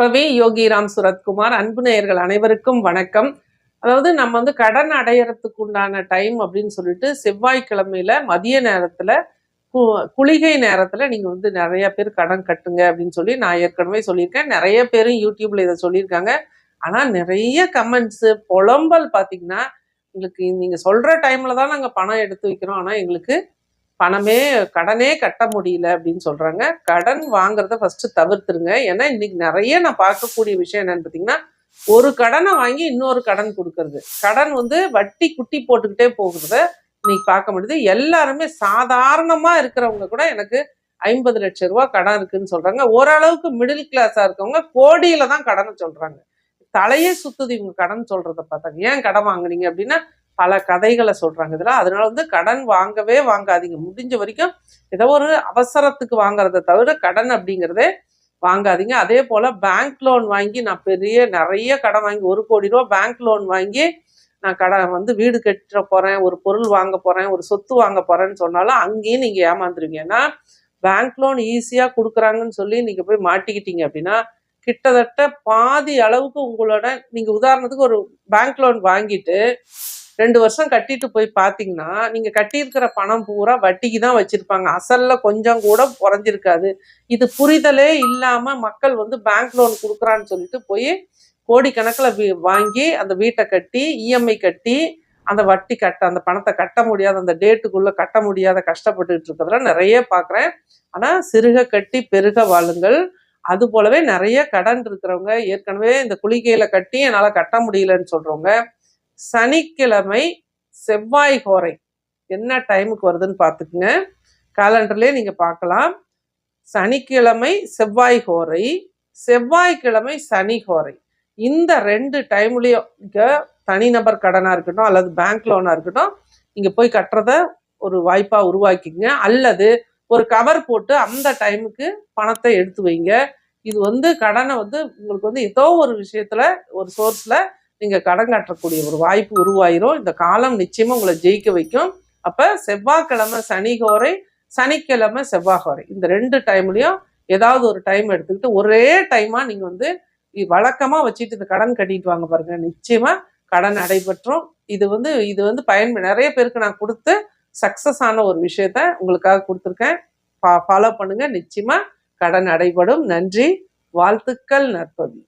ரவி யோகிராம் சுரத்குமார் அன்பு நேயர்கள் அனைவருக்கும் வணக்கம். அதாவது நம்ம வந்து கடன் அடையறதுக்கு உண்டான டைம் அப்படின்னு சொல்லிட்டு செவ்வாய்க்கிழமையில மதிய நேரத்துல கு- குளிகை நேரத்துல நீங்க வந்து நிறைய பேர் கடன் கட்டுங்க அப்படின்னு சொல்லி நான் ஏற்கனவே சொல்லியிருக்கேன். நிறைய பேரும் யூடியூப்ல இதை சொல்லியிருக்காங்க. ஆனா நிறைய கமெண்ட்ஸ் புலம்பல் பாத்தீங்கன்னா எங்களுக்கு நீங்க சொல்ற டைம்ல தான் நாங்க பணம் எடுத்து வைக்கிறோம். ஆனா எங்களுக்கு பணமே கடனே கட்ட முடியல அப்படின்னு சொல்றாங்க. கடன் வாங்குறத ஃபர்ஸ்ட் தவிர்த்துருங்க. ஏன்னா இன்னைக்கு நிறைய நான் பார்க்கக்கூடிய விஷயம் என்னன்னு பார்த்தீங்கன்னா ஒரு கடனை வாங்கி இன்னொரு கடன் கொடுக்கறது. கடன் வந்து வட்டி குட்டி போட்டுக்கிட்டே போகிறத இன்னைக்கு பார்க்க முடியுது. எல்லாருமே சாதாரணமா இருக்கிறவங்க கூட எனக்கு ஐம்பது லட்சம் ரூபா கடன் இருக்குன்னு சொல்றாங்க. ஓரளவுக்கு மிடில் கிளாஸா இருக்கவங்க கோடியில தான் கடனை சொல்றாங்க. தலையே சுத்துது இவங்க கடன் சொல்கிறத பார்த்தாங்க. ஏன் கடன் வாங்குனீங்க அப்படின்னா பல கதைகளை சொல்றாங்க இதெல்லாம். அதனால வந்து கடன் வாங்கவே வாங்காதீங்க. முடிஞ்ச வரைக்கும் ஏதோ ஒரு அவசரத்துக்கு வாங்குறத தவிர கடன் அப்படிங்கிறதே வாங்காதீங்க. அதே போல பேங்க் லோன் வாங்கி நான் பெரிய நிறைய கடன் வாங்கி ஒரு கோடி ரூபா பேங்க் லோன் வாங்கி நான் கடன் வந்து வீடு கட்ட போறேன் ஒரு பொருள் வாங்க போறேன் ஒரு சொத்து வாங்க போறேன்னு சொன்னாலும் அங்கேயும் நீங்க ஏமாந்துருவீங்க. ஏன்னா பேங்க் லோன் ஈஸியா கொடுக்குறாங்கன்னு சொல்லி நீங்க போய் மாட்டிக்கிட்டீங்க அப்படின்னா கிட்டத்தட்ட பாதி அளவுக்கு உங்களோட நீங்க உதாரணத்துக்கு ஒரு பேங்க் லோன் வாங்கிட்டு ரெண்டு வருஷம் கட்டிட்டு போய் பார்த்தீங்கன்னா நீங்க கட்டியிருக்கிற பணம் பூரா வட்டிக்கு தான் வச்சிருப்பாங்க. அசல்ல கொஞ்சம் கூட குறைஞ்சிருக்காது. இது புரிதலே இல்லாம மக்கள் வந்து பேங்க் லோன் கொடுக்குறான்னு சொல்லிட்டு போய் கோடிக்கணக்கில் வீ வாங்கி அந்த வீட்டை கட்டி இஎம்ஐ கட்டி அந்த வட்டி கட்ட அந்த பணத்தை கட்ட முடியாத அந்த டேட்டுக்குள்ள கட்ட முடியாத கஷ்டப்பட்டுட்டு இருக்கிறதுல நிறைய பார்க்குறேன் ஆனால் சிறுக கட்டி பெருக வாழுங்கள். அது போலவே நிறைய கடன் இருக்கிறவங்க ஏற்கனவே இந்த குளிகையில கட்டி என்னால் கட்ட முடியலன்னு சொல்றவங்க சனிக்கிழமை செவ்வாய் கோரை. என்ன டைமுக்கு வருதுன்னு பார்த்துக்குங்க. காலண்டர்லேயே நீங்கள் பார்க்கலாம். சனிக்கிழமை செவ்வாய் கோரை செவ்வாய்க்கிழமை சனி கோரை. இந்த ரெண்டு டைம்லேயும் இங்கே தனிநபர் கடனாக இருக்கட்டும் அல்லது பேங்க் லோனாக இருக்கட்டும் நீங்கள் போய் கட்டுறத ஒரு வாய்ப்பாக உருவாக்கிங்க அல்லது ஒரு கவர் போட்டு அந்த டைமுக்கு பணத்தை எடுத்து வைங்க. இது வந்து கடனை வந்து உங்களுக்கு வந்து ஏதோ ஒரு விஷயத்தில் ஒரு சோர்ஸில் நீங்கள் கடன் கட்டக்கூடிய ஒரு வாய்ப்பு உருவாயிரும். இந்த காலம் நிச்சயமாக உங்களை ஜெயிக்க வைக்கும். அப்போ செவ்வாய்க்கிழமை சனிகோரை சனிக்கிழமை செவ்வாய்கோரை இந்த ரெண்டு டைம்லையும் ஏதாவது ஒரு டைம் எடுத்துக்கிட்டு ஒரே டைமாக நீங்கள் வந்து வழக்கமாக வச்சுட்டு இந்த கடன் கட்டிட்டு வாங்க பாருங்க. நிச்சயமாக கடன் நடைபெற்றும். இது வந்து இது வந்து பயன் நிறைய பேருக்கு நான் கொடுத்து சக்ஸஸ் ஆன ஒரு விஷயத்த உங்களுக்காக கொடுத்துருக்கேன். ஃபாலோ பண்ணுங்கள் நிச்சயமாக கடன் அடைபடும் நன்றி. வாழ்த்துக்கள் நற்பவி